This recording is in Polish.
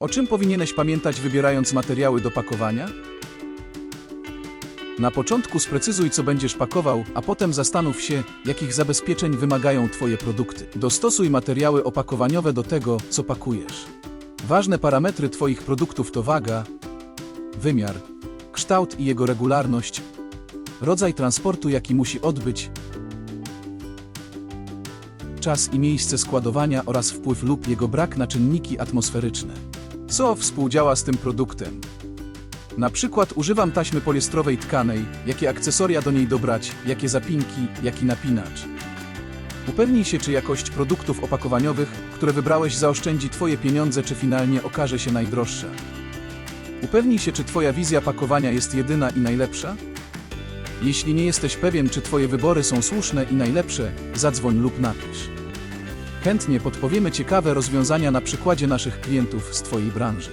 O czym powinieneś pamiętać wybierając materiały do pakowania? Na początku sprecyzuj, co będziesz pakował, a potem zastanów się, jakich zabezpieczeń wymagają Twoje produkty. Dostosuj materiały opakowaniowe do tego, co pakujesz. Ważne parametry Twoich produktów to waga, wymiar, kształt i jego regularność, rodzaj transportu, jaki musi odbyć, czas i miejsce składowania oraz wpływ lub jego brak na czynniki atmosferyczne. Co współdziała z tym produktem? Na przykład używam taśmy poliestrowej tkanej, jakie akcesoria do niej dobrać, jakie zapinki, jaki napinacz. Upewnij się, czy jakość produktów opakowaniowych, które wybrałeś, zaoszczędzi Twoje pieniądze, czy finalnie okaże się najdroższa. Upewnij się, czy Twoja wizja pakowania jest jedyna i najlepsza. Jeśli nie jesteś pewien, czy Twoje wybory są słuszne i najlepsze, zadzwoń lub napisz. Chętnie podpowiemy ciekawe rozwiązania na przykładzie naszych klientów z Twojej branży.